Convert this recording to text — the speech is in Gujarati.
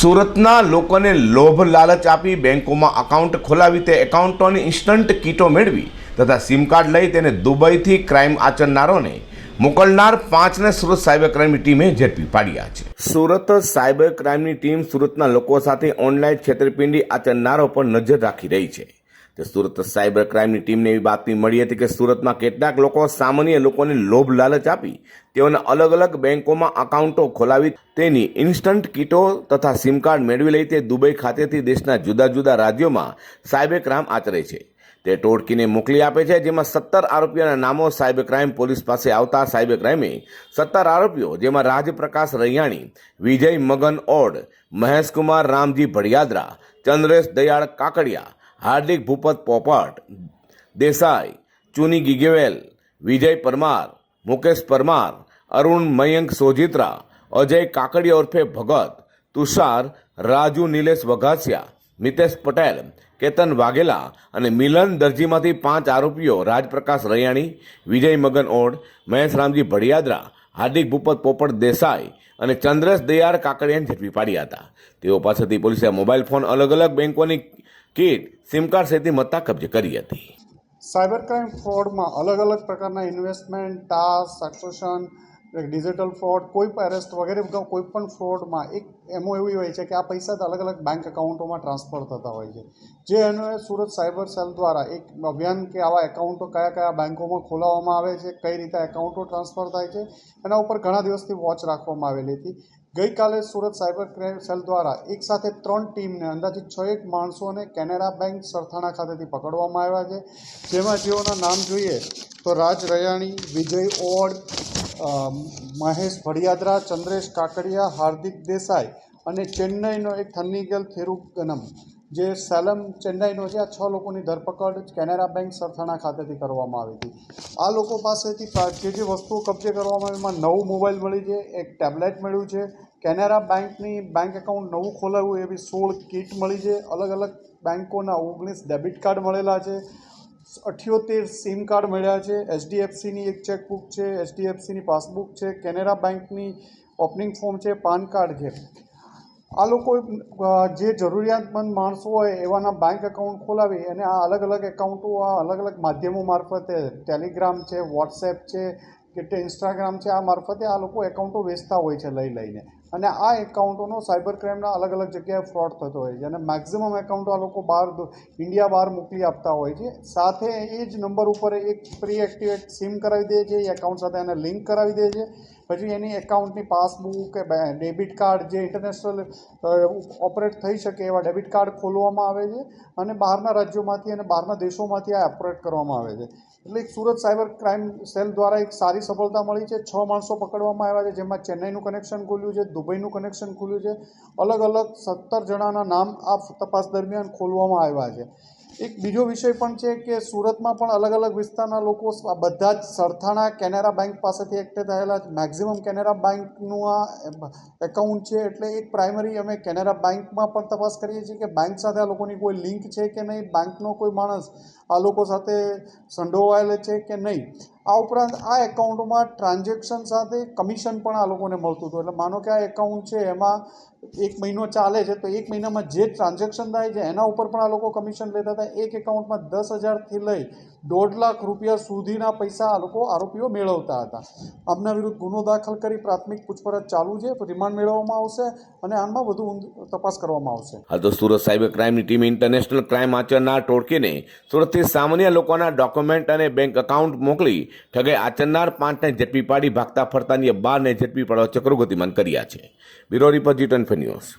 સુરતના લોકોને લોભ લાલચ આપી બેંકોમાં અકાઉન્ટ ખોલાવી તે એકાઉન્ટોની ઇન્સ્ટન્ટ કીટો મેળવી તથા સિમ કાર્ડ લઈ તેને દુબઈથી ક્રાઇમ આચરનારોને મોકલનાર પાંચને સુરત સાયબર ક્રાઇમની ટીમે ઝડપી પાડ્યા છે. સુરત સાયબર ક્રાઇમની ટીમ સુરતના લોકો સાથે ઓનલાઈન છેતરપિંડી આચરનારો પર નજર રાખી રહી છે. તે સુરત સાયબર ક્રાઇમની ટીમને એવી બાતમી મળી હતી કે સુરતમાં કેટલાક લોકો સામાન્ય લોકોને લોભ લાલચ આપી તેઓને અલગ અલગ બેંકોમાં અકાઉન્ટો ખોલાવી તેની ઇન્સ્ટન્ટ કીટો તથા સિમ કાર્ડ મેળવી લઈ તે દુબઈ ખાતેથી દેશના જુદા જુદા રાજ્યોમાં સાયબર ક્રાઇમ આચરે છે. તે ટોળકીને મોકલી આપે છે, જેમાં સત્તર આરોપીઓના નામો સાયબર ક્રાઇમ પોલીસ પાસે આવતા સાયબર ક્રાઇમે સત્તર આરોપીઓ, જેમાં રાજપ્રકાશ રૈયાણી, વિજય મગન ઓડ, મહેશકુમાર રામજી ભડિયાદરા, ચંદ્રેશ દયાળ કાકડિયા હાર્દિક ભૂપત પોપટ, દેસાઈ, ચુની ગિગેવેલ, વિજય પરમાર, મુકેશ પરમાર, અરુણ મયંક સોજિત્રા, અજય કાકડિયા ઉર્ફે ભગત, તુષાર, રાજુ નિલેશ વઘાસિયા, મિતેશ પટેલ, કેતન વાઘેલા અને મિલન દરજીમાંથી પાંચ આરોપીઓ રાજપ્રકાશ રૈયાણી, વિજય મગન ઓડ મહેશ રામજી ભડિયાદરા, હાર્દિક ભૂપત પોપટ દેસાઈ અને ચંદ્રેશ દયાળ કાકડિયાને ઝડપી પાડ્યા હતા. તેઓ પાસેથી પોલીસે મોબાઈલ ફોન અલગ અલગ બેંકોની કીટ સિમ કાર્ડ સહિતની મત્તા કબજે કરી હતી. સાયબર ક્રાઇમ ફ્રોડમાં અલગ અલગ પ્રકારના ઇન્વેસ્ટમેન્ટ, ટાસ્ક સક્સેશન ડિજિટલ ફ્રોડ, કોઈ પણ એરેસ્ટ વગેરે, કોઈ પણ ફ્રોડમાં એક એમો એવી હોય છે કે આ પૈસા અલગ અલગ બેંક એકાઉન્ટોમાં ટ્રાન્સફર થતા હોય છે. જે એનો સુરત સાયબર સેલ દ્વારા એક અભિયાન કે આવા એકાઉન્ટો કયા કયા બેંકોમાં ખોલાવવામાં આવે છે, કઈ રીતે એકાઉન્ટો ટ્રાન્સફર થાય છે, એના ઉપર ઘણા દિવસથી વોચ રાખવામાં આવેલી હતી. ગઈકાલે સુરત સાયબર ક્રાઇમ સેલ દ્વારા એક સાથે ત્રણ ટીમને અંદાજિત છ એક માણસોને કેનેરા બેંક સરથાણા ખાતેથી પકડવામાં આવ્યા છે. જેમાં જેઓના નામ જોઈએ તો રાજ રયાણી, વિજય ઓડ મહેશ ભડિયાદરા, ચંદ્રેશ કાકડિયા, હાર્દિક દેસાઈ અને ચેન્નઈનો એક થન્નીગલ થેરુગનમ જે સેલમ ચેન્નાઈનો છે, આ છ લોકોની ધરપકડ કેનેરા બેંક સરથાણા ખાતેથી કરવામાં આવી હતી. આ લોકો પાસેથી જે જે વસ્તુઓ કબજે કરવામાં આવી, એમાં નવું મોબાઈલ મળી છે, એક ટેબ્લેટ મળ્યું છે. કેનેરા બેંકની બેંક એકાઉન્ટ નવું ખોલાવ્યું એવી સોળ કીટ મળી છે. અલગ અલગ બેંકોના ઓગણીસ ડેબિટ કાર્ડ મળેલા છે. અઠ્યોતેર સિમ કાર્ડ મળ્યા છે. એચડીએફસીની એક ચેકબુક છે, એચડીએફસીની પાસબુક છે. કેનેરા બેંકની ઓપનિંગ ફોર્મ છે, પાન કાર્ડ છે. આ લોકો જે જરૂરિયાતમંદ માણસો હોય એવાના બેંક એકાઉન્ટ ખોલાવી અને આ અલગ અલગ એકાઉન્ટો આ અલગ અલગ માધ્યમો મારફતે ટેલિગ્રામ છે વોટ્સએપ છે, કે ઇન્સ્ટાગ્રામ છે, આ મારફતે આ લોકો એકાઉન્ટો વેચતા હોય છે લઈ લઈને. અને આ એકાઉન્ટોનો સાયબર ક્રાઇમના અલગ અલગ જગ્યાએ ફ્રોડ થતો હોય છે. અને મેક્ઝિમમ એકાઉન્ટો આ લોકો બહાર ઇન્ડિયા બહાર મોકલી આપતા હોય છે. સાથે એ જ નંબર ઉપર એક પ્રી એક્ટિવેટ સિમ કરાવી દે છે, એ એકાઉન્ટ સાથે એને લિંક કરાવી દે છે. પછી એની એકાઉન્ટની પાસબુક કે ડેબિટ કાર્ડ જે ઇન્ટરનેશનલ ઓપરેટ થઈ શકે એવા ડેબિટ કાર્ડ ખોલવામાં આવે છે અને બહારના રાજ્યોમાંથી અને બહારના દેશોમાંથી આ ઓપરેટ કરવામાં આવે છે. એટલે એક સુરત સાયબર ક્રાઇમ સેલ દ્વારા એક સારી સફળતા મળી છે. છ માણસો પકડવામાં આવ્યા છે, જેમાં ચેન્નઈનું કનેક્શન ખુલ્યું છે, દુબઈનું કનેક્શન ખુલ્યું છે. અલગ અલગ સત્તર જણાના નામ આ તપાસ દરમિયાન ખોલવામાં આવ્યા છે. એક બીજો વિષય પણ છે કે સુરતમાં પણ અલગ અલગ વિસ્તારના લોકો બધા જ સરથાણા કેનેરા બેંક પાસેથી એકઠે થયેલા મેક્ઝિમમ કેનેરા બેંકનું આ એકાઉન્ટ છે એટલે એક પ્રાઇમરી અમે કેનેરા બેંકમાં પણ તપાસ કરીએ છીએ કે બેંક સાથે આ લોકોની કોઈ લિંક છે કે નહીં? બેંકનો કોઈ માણસ આ લોકો સાથે સંડોવાયેલ છે કે નહીં? આ ઉપરાંત આ એકાઉન્ટમાં ટ્રાન્ઝેક્શન સાથે કમિશન પણ આ લોકોને મળતું હતું. એટલે માનો કે આ એકાઉન્ટ છે, એમાં એક મહિનો ચાલે છે, તો એક મહિનામાં જે ટ્રાન્ઝેક્શન થાય છે, એના ઉપર પણ આ લોકો કમિશન લેતા હતા. એક એકાઉન્ટમાં દસ હજારથી લઈ દોઢ લાખ રૂપિયા સુધીના પૈસા આ લોકો આરોપીઓ મેળવતા હતા. આમના વિરુદ્ધ ગુનો દાખલ કરી પ્રાથમિક પૂછપરછ ચાલુ છે, રિમાન્ડ મેળવવામાં આવશે અને આમાં વધુ તપાસ કરવામાં આવશે. હાલ તો સુરત સાયબર ક્રાઇમની ટીમ ઇન્ટરનેશનલ ક્રાઇમ આચરનાર ટોળકીને સુરતથી સામાન્ય લોકોના ડોક્યુમેન્ટ અને બેંક એકાઉન્ટ મોકલી ઠગે આચરનાર પાંચને ઝડપી પાડી, ભાગતા ફરતાની બારને ઝડપી પાડવા ચક્રો ગતિમાન કર્યા છે. Bureau report G twenty news.